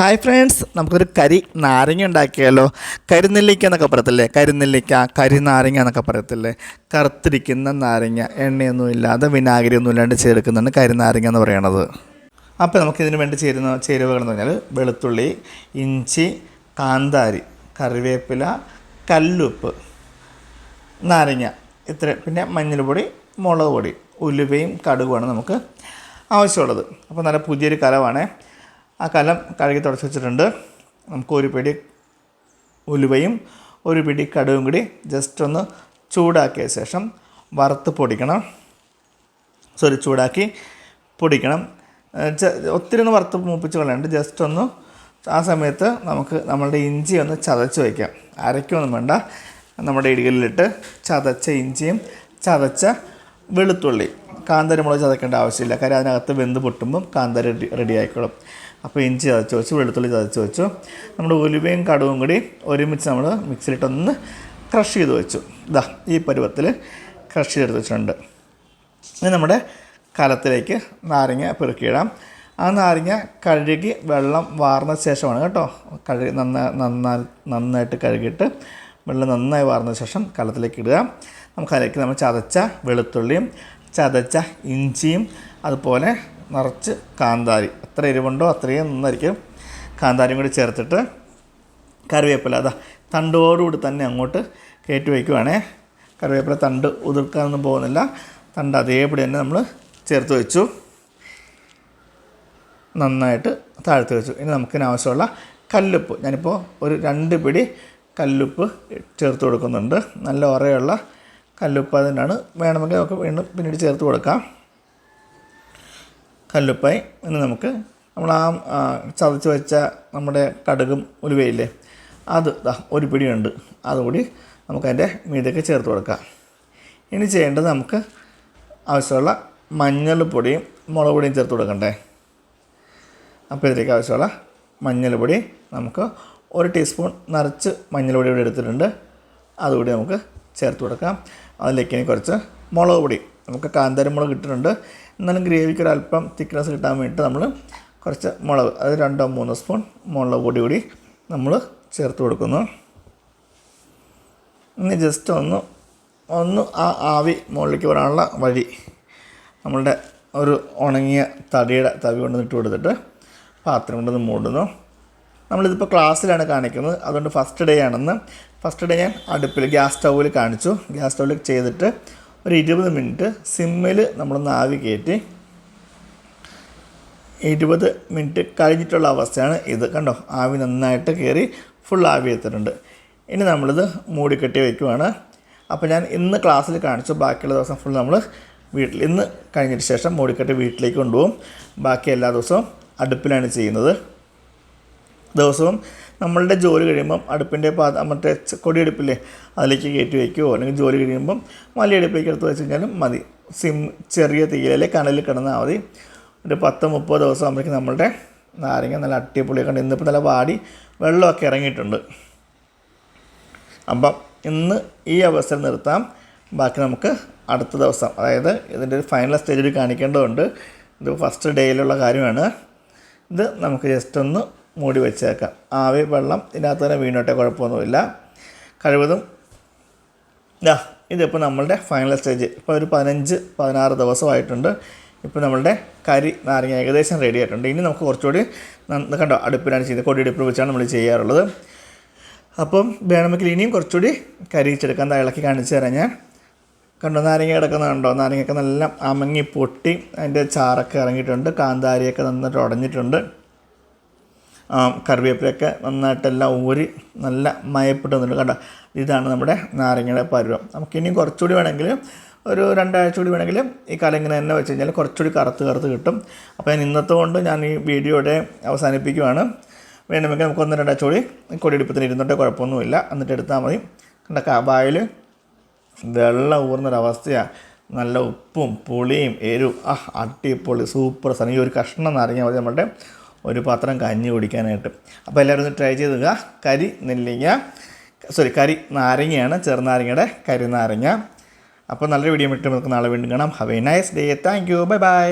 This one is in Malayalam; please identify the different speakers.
Speaker 1: ഹായ് ഫ്രണ്ട്സ് നമുക്കൊരു കരി നാരങ്ങ ഉണ്ടാക്കിയാലോ? കരിനെല്ലിക്ക എന്നൊക്കെ പറയത്തില്ലേ? കരി നാരങ്ങ എന്നൊക്കെ പറയത്തില്ലേ? കറുത്തിരിക്കുന്ന നാരങ്ങ എണ്ണയൊന്നും ഇല്ലാതെ വിനാഗിരി ഒന്നും ഇല്ലാണ്ട് ചേർക്കുന്നതാണ് കരി നാരങ്ങ എന്ന് പറയണത്. അപ്പോൾ നമുക്കിതിന് വേണ്ടി ചേരുന്ന ചേരുവകൾ എന്ന് പറഞ്ഞാൽ വെളുത്തുള്ളി ഇഞ്ചി കാന്താരി കറിവേപ്പില കല്ലുപ്പ് നാരങ്ങ ഇത്ര പിന്നെ മഞ്ഞൾപ്പൊടി മുളക് പൊടി ഉലുവയും കടുകുമാണ് നമുക്ക് ആവശ്യമുള്ളത്. അപ്പോൾ നല്ല പുതിയൊരു കലമാണേ ആ കലം കഴുകി തുടച്ച് വെച്ചിട്ടുണ്ട്. നമുക്ക് ഒരു പിടി ഉലുവയും ഒരു പിടി കടുവും കൂടി ജസ്റ്റ് ഒന്ന് ചൂടാക്കിയ ശേഷം വറുത്ത് പൊടിക്കണം. സോറി ചൂടാക്കി പൊടിക്കണം. ഒത്തിരി ഒന്ന് വറുത്ത് മൂപ്പിച്ച് കളയണ്ട്. ജസ്റ്റ് ഒന്ന് ആ സമയത്ത് നമുക്ക് നമ്മളുടെ ഇഞ്ചി ഒന്ന് ചതച്ച് വയ്ക്കാം അരയ്ക്കൊന്നും വേണ്ട. നമ്മുടെ ഇടികളിലിട്ട് ചതച്ച ഇഞ്ചിയും ചതച്ച വെളുത്തുള്ളി കാന്താരി മുളക് ചതക്കേണ്ട ആവശ്യമില്ല. കാര്യം അതിനകത്ത് വെന്ത് പൊട്ടുമ്പം കാന്തര റെഡി റെഡി ആയിക്കോളും. അപ്പോൾ ഇഞ്ചി ചതച്ച് വെച്ചു വെളുത്തുള്ളി ചതച്ച് വെച്ചു. നമ്മുടെ ഉലുവയും കടുവും കൂടി ഒരുമിച്ച് നമ്മൾ മിക്സിയിലിട്ടൊന്ന് ക്രഷ് ചെയ്ത് വെച്ചു. ഇതാ ഈ പരുവത്തിൽ ക്രഷ് ചെയ്തെടുത്ത് വെച്ചിട്ടുണ്ട്. ഇനി നമ്മുടെ കലത്തിലേക്ക് നാരങ്ങ പെറുക്കിയിടാം. ആ നാരങ്ങ കഴുകി വെള്ളം വാർന്ന ശേഷമാണ് കേട്ടോ. കഴുകി നന്നാ നന്നാ നന്നായിട്ട് കഴുകിയിട്ട് വെള്ളം നന്നായി വാർന്ന ശേഷം കലത്തിലേക്ക് ഇടുക. നമുക്ക് അതിലേക്ക് നമ്മൾ ചതച്ച വെളുത്തുള്ളിയും ചതച്ച ഇഞ്ചിയും അതുപോലെ നിറച്ച് കാന്താരി. എത്ര എരിവുണ്ടോ അത്രയും നന്നായിരിക്കും. കാന്താരിയും കൂടി ചേർത്തിട്ട് കറിവേപ്പില. അതാ തണ്ടോടുകൂടി തന്നെ അങ്ങോട്ട് കയറ്റി വയ്ക്കുവാണേ. കറിവേപ്പില തണ്ട് ഉതിർക്കാനൊന്നും പോകുന്നില്ല. തണ്ട് അതേപടി തന്നെ നമ്മൾ ചേർത്ത് വെച്ചു. നന്നായിട്ട് താഴ്ത്തി വെച്ചു. ഇനി നമുക്കിന് ആവശ്യമുള്ള കല്ലുപ്പ്. ഞാനിപ്പോൾ ഒരു രണ്ട് പിടി കല്ലുപ്പ് ചേർത്ത് കൊടുക്കുന്നുണ്ട്. നല്ല ഉറയുള്ള കല്ലുപ്പ് വേണമെങ്കിൽ നമുക്ക് വീണ്ടും പിന്നീട് ചേർത്ത് കൊടുക്കാം. കല്ലുപ്പായി ഇനി നമുക്ക് നമ്മൾ ആ, ചതച്ച് വെച്ച നമ്മുടെ കടുകും ഉലുവയില്ലേ അത് ദാ ഒരു പിടിയുണ്ട്. അതുകൂടി നമുക്കതിന്റെ മീതൊക്കെ ചേർത്ത് കൊടുക്കാം. ഇനി ചെയ്യേണ്ടത് നമുക്ക് ആവശ്യമുള്ള മഞ്ഞൾപ്പൊടിയും മുളക് പൊടിയും ചേർത്ത് കൊടുക്കണ്ടേ? അപ്പോൾ ഇതിലേക്ക് ആവശ്യമുള്ള മഞ്ഞൾപ്പൊടി നമുക്ക് ഒരു ടീസ്പൂൺ നിറച്ച് മഞ്ഞൾപ്പൊടി ഇവിടെ എടുത്തിട്ടുണ്ട്. അതുകൂടി നമുക്ക് ചേർത്ത് കൊടുക്കാം. അതിലേക്ക് ഇനി കുറച്ച് മുളക് പൊടി. നമുക്ക് കാന്താരി മുളക് ഇട്ടിട്ടുണ്ട്. എന്നാലും ഗ്രേവിക്ക് ഒരു അല്പം തിക്നെസ് കിട്ടാൻ വേണ്ടിയിട്ട് നമ്മൾ കുറച്ച് മുളക് അത് രണ്ടോ മൂന്നോ സ്പൂൺ മുളക് പൊടി കൂടി നമ്മൾ ചേർത്ത് കൊടുക്കുന്നു. ഇനി ജസ്റ്റ് ഒന്ന് ഒന്ന് ആ ആവി മുകളിലേക്ക് വരാനുള്ള വഴി നമ്മളുടെ ഒരു ഉണങ്ങിയ തടിയുടെ തവി കൊണ്ട് ഇട്ട് കൊടുത്തിട്ട് പാത്രം കൊണ്ടൊന്ന് മൂടുന്നു. നമ്മളിതിപ്പോൾ ക്ലാസ്സിലാണ് കാണിക്കുന്നത്. അതുകൊണ്ട് ഫസ്റ്റ് ഡേ ആണെന്ന് ഫസ്റ്റ് ഡേ ഞാൻ അടുപ്പിൽ ഗ്യാസ് സ്റ്റൗവിൽ കാണിച്ചു. ഗ്യാസ് സ്റ്റൗവിൽ ചെയ്തിട്ട് ഒരു ഇരുപത് മിനിറ്റ് സിമ്മിൽ നമ്മളൊന്ന് ആവി കയറ്റി. ഇരുപത് മിനിറ്റ് കഴിഞ്ഞിട്ടുള്ള അവസ്ഥയാണ് ഇത്. കണ്ടോ? ആവി നന്നായിട്ട് കയറി ഫുൾ ആവി എത്തിയിട്ടുണ്ട്. ഇനി നമ്മളിത് മൂടിക്കെട്ടി വയ്ക്കുവാണ് അപ്പോൾ ഞാൻ ഇന്ന് ക്ലാസ്സിൽ കാണിച്ചു. ബാക്കിയുള്ള ദിവസം ഫുൾ നമ്മൾ വീട്ടിൽ ഇന്ന് കഴിഞ്ഞിട്ട് ശേഷം മൂടിക്കെട്ടി വീട്ടിലേക്ക് കൊണ്ടുപോകും. ബാക്കി എല്ലാ ദിവസവും അടുപ്പിലാണ് ചെയ്യുന്നത്. ദിവസവും നമ്മളുടെ ജോലി കഴിയുമ്പം അടുപ്പിന്റെ പാത മറ്റേ കൊടിയെടുപ്പില്ലേ അതിലേക്ക് കയറ്റി വയ്ക്കുകയോ അല്ലെങ്കിൽ ജോലി കഴിയുമ്പം വലിയ അടുപ്പിലേക്ക് എടുത്ത് വെച്ച് കഴിഞ്ഞാലും മതി. സിം ചെറിയ തീയിലെ കനലിൽ കിടന്നാൽ മതി. ഒരു പത്ത് മുപ്പത് ദിവസം ആകുമ്പോഴേക്കും നമ്മളുടെ നാരങ്ങ നല്ല അട്ടിപ്പൊളിയൊക്കെ ഉണ്ട് ഇന്നിപ്പോൾ നല്ല വാടി വെള്ളമൊക്കെ ഇറങ്ങിയിട്ടുണ്ട്. അപ്പം ഇന്ന് ഈ അവസരം നിർത്താം. ബാക്കി നമുക്ക് അടുത്ത ദിവസം അതായത് ഇതിന്റെ ഒരു ഫൈനൽ സ്റ്റേജിൽ കാണിക്കേണ്ടതുണ്ട്. ഇത് ഫസ്റ്റ് ഡേയിലുള്ള കാര്യമാണ്. ഇത് നമുക്ക് ജസ്റ്റ് ഒന്ന് മൂടി വെച്ചേക്കാം. ആവി വെള്ളം ഇതിനകത്ത് തന്നെ വീണോട്ടെ കുഴപ്പമൊന്നുമില്ല. കഴിവതും ഇതാ ഇതിപ്പോൾ നമ്മളുടെ ഫൈനൽ സ്റ്റേജ് ഇപ്പോൾ ഒരു പതിനഞ്ച് പതിനാറ് ദിവസമായിട്ടുണ്ട്. ഇപ്പോൾ നമ്മളുടെ കരി നാരങ്ങ ഏകദേശം റെഡി ആയിട്ടുണ്ട്. ഇനി നമുക്ക് കുറച്ചുകൂടി കണ്ടോ? അടുപ്പിലാണ് ചെയ്യുന്നത് കൊടിയടുപ്പിൽ വെച്ചാണ് നമ്മൾ ചെയ്യാറുള്ളത്. അപ്പം വേണമെങ്കിൽ ഇനിയും കുറച്ചുകൂടി കരിയിച്ചെടുക്കാൻ ഇളക്കി കാണിച്ചു തരാം ഞാൻ. കണ്ടോ? നാരങ്ങ കിടക്കുന്നുണ്ടോ നാരങ്ങയൊക്കെ നല്ല അമങ്ങി പൊട്ടി അതിന്റെ ചാറൊക്കെ ഇറങ്ങിയിട്ടുണ്ട്. കാന്താരിയൊക്കെ നന്നായിട്ട് ഉടഞ്ഞിട്ടുണ്ട്. കറിവേപ്പിലൊക്കെ നന്നായിട്ടെല്ലാം ഊരി നല്ല മയപ്പെട്ട് കണ്ട? ഇതാണ് നമ്മുടെ നാരങ്ങയുടെ പരുവം. നമുക്കിനിയും കുറച്ചുകൂടി വേണമെങ്കിൽ ഒരു രണ്ടാഴ്ച കൂടി വേണമെങ്കിൽ ഈ കല ഇങ്ങനെ തന്നെ വെച്ച് കഴിഞ്ഞാൽ കുറച്ചുകൂടി കറുത്ത് കറുത്ത് കിട്ടും. അപ്പോൾ ഞാൻ ഇന്നത്തെ കൊണ്ട് ഞാൻ ഈ വീഡിയോയുടെ അവസാനിപ്പിക്കുകയാണ് വേണമെങ്കിൽ നമുക്ക് ഒന്ന് രണ്ടാഴ്ച കൂടി കൊടിയെടുപ്പത്തിന് ഇരുന്നിട്ട് കുഴപ്പമൊന്നുമില്ല. എന്നിട്ട് എടുത്താൽ മതി. കണ്ട? കാബായിൽ വെള്ളം ഊർന്നൊരവസ്ഥയാണ് നല്ല ഉപ്പും പുളിയും എരിവും ആ അടിപൊളി സൂപ്പർ സാധനം. ഈ ഒരു കഷ്ണം നാരങ്ങ മതി നമ്മുടെ ഒരു പാത്രം കഞ്ഞി കുടിക്കാനായിട്ട്. അപ്പോൾ എല്ലാവരും ഒന്ന് ട്രൈ ചെയ്തുക കരി നെല്ലിങ്ങ സോറി കരി നാരങ്ങയാണ് ചെറുനാരങ്ങയുടെ കരി നാരങ്ങ. അപ്പോൾ നല്ലൊരു വീഡിയോ ഇട്ട് നമുക്ക് നാളെ വീണ്ടും കാണാം. Have a nice day thank you bye bye